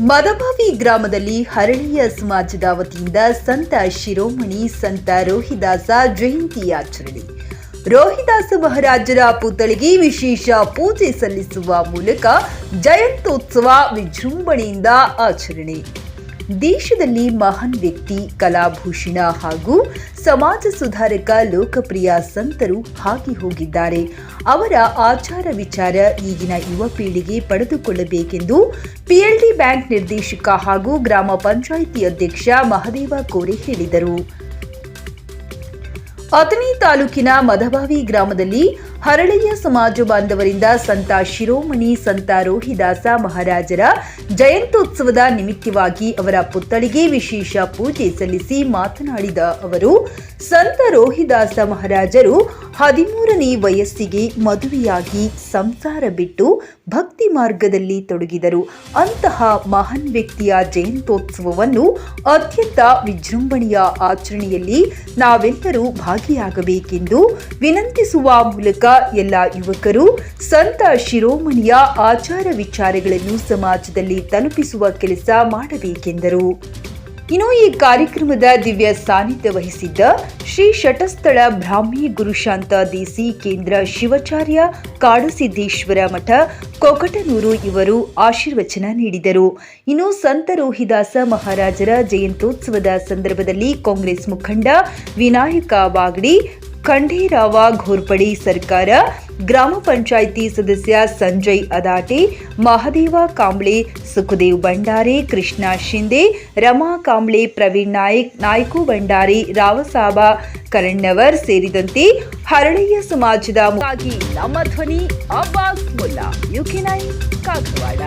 ಮದಭಾವಿ ಗ್ರಾಮದಲ್ಲಿ ಹರಳಿಯ ಸಮಾಜದ ವತಿಯಿಂದ ಸಂತ ಶಿರೋಮಣಿ, ಸಂತ ರೋಹಿದಾಸ ಜಯಂತಿ ಆಚರಣೆ. ರೋಹಿದಾಸ ಮಹಾರಾಜರ ಪುತ್ಥಳಿಗೆ ವಿಶೇಷ ಪೂಜೆ ಸಲ್ಲಿಸುವ ಮೂಲಕ ಜಯಂತೋತ್ಸವ ವಿಜೃಂಭಣೆಯಿಂದ ಆಚರಣೆ. ದೇಶದಲ್ಲಿ ಮಹಾನ್ ವ್ಯಕ್ತಿ, ಕಲಾಭೂಷಣ ಹಾಗೂ ಸಮಾಜ ಸುಧಾರಕ ಲೋಕಪ್ರಿಯ ಸಂತರು ಹಾಕಿ ಹೋಗಿದ್ದಾರೆ. ಅವರ ಆಚಾರ ವಿಚಾರ ಈಗಿನ ಯುವ ಪೀಳಿಗೆ ಪಡೆದುಕೊಳ್ಳಬೇಕೆಂದು ಪಿಎಲ್ಡಿ ಬ್ಯಾಂಕ್ ನಿರ್ದೇಶಕ ಹಾಗೂ ಗ್ರಾಮ ಪಂಚಾಯಿತಿ ಅಧ್ಯಕ್ಷ ಮಹದೇವ ಕೋರೆ ಹೇಳಿದರು. ಅಥಣಿ ತಾಲೂಕಿನ ಮದಭಾವಿ ಗ್ರಾಮದಲ್ಲಿ ಹರಳೆಯ ಸಮಾಜ ಬಾಂಧವರಿಂದ ಸಂತ ಶಿರೋಮಣಿ, ಸಂತ ರೋಹಿದಾಸ ಮಹಾರಾಜರ ಜಯಂತ್ಯೋತ್ಸವದ ನಿಮಿತ್ತವಾಗಿ ಅವರ ಪುತ್ಥಳಿಗೆ ವಿಶೇಷ ಪೂಜೆ ಸಲ್ಲಿಸಿ ಮಾತನಾಡಿದ ಅವರು, ಸಂತ ರೋಹಿದಾಸ ಮಹಾರಾಜರು ಹದಿಮೂರನೇ ವಯಸ್ಸಿಗೆ ಮದುವೆಯಾಗಿ ಸಂಸಾರ ಬಿಟ್ಟು ಭಕ್ತಿ ಮಾರ್ಗದಲ್ಲಿ ತೊಡಗಿದರು. ಅಂತಹ ಮಹಾನ್ ವ್ಯಕ್ತಿಯ ಜಯಂತ್ಯೋತ್ಸವವನ್ನು ಅತ್ಯಂತ ವಿಜೃಂಭಣೆಯ ಆಚರಣೆಯಲ್ಲಿ ನಾವೆಲ್ಲರೂ ಭಾಗಿಯಾಗಬೇಕೆಂದು ವಿನಂತಿಸುವ ಮೂಲಕ ಎಲ್ಲ ಯುವಕರು ಸಂತ ಶಿರೋಮಣಿಯ ಆಚಾರ ವಿಚಾರಗಳನ್ನು ಸಮಾಜದಲ್ಲಿ ತಲುಪಿಸುವ ಕೆಲಸ ಮಾಡಬೇಕೆಂದರು. ಇನ್ನು ಈ ಕಾರ್ಯಕ್ರಮದ ದಿವ್ಯ ಸಾನ್ನಿಧ್ಯ ವಹಿಸಿದ್ದ ಶ್ರೀ ಶಟಸ್ಥಳ ಬ್ರಾಹ್ಮಿ ಗುರುಶಾಂತ ದೇಸಿ ಕೇಂದ್ರ ಶಿವಾಚಾರ್ಯ ಕಾಡುಸಿದ್ದೇಶ್ವರ ಮಠ ಕೊಕಟನೂರು ಇವರು ಆಶೀರ್ವಚನ ನೀಡಿದರು. ಇನ್ನು ಸಂತ ರೋಹಿದಾಸ ಮಹಾರಾಜರ ಜಯಂತ್ಯೋತ್ಸವದ ಸಂದರ್ಭದಲ್ಲಿ ಕಾಂಗ್ರೆಸ್ ಮುಖಂಡ ವಿನಾಯಕ ಬಾಗಡಿ ಖಂಡೇರಾವ ಘೋರ್ಪಡಿ ಸರ್ಕಾರ, ಗ್ರಾಮ ಪಂಚಾಯಿತಿ ಸದಸ್ಯ ಸಂಜಯ್ ಅದಾಟಿ, ಮಹದೇವ ಕಾಂಬ್ಳೆ, ಸುಖದೇವ್ ಭಂಡಾರಿ, ಕೃಷ್ಣ ಶಿಂದೆ, ರಮಾ ಕಾಂಬ್ಳೆ, ಪ್ರವೀಣ್ ನಾಯಕ್, ನಾಯ್ಕು ಭಂಡಾರಿ, ರಾವಸಾಬ, ಕರಣ್ಣವರ್ ಸೇರಿದಂತೆ ಹರಳೆಯ ಸಮಾಜದ ನಮ್ಮ ಧ್ವನಿ ಅಬ್ಬಾಸ್ ಮುಲ್ಲಾ ಯುಕಿನೈ ಕಾಗವಾಡ.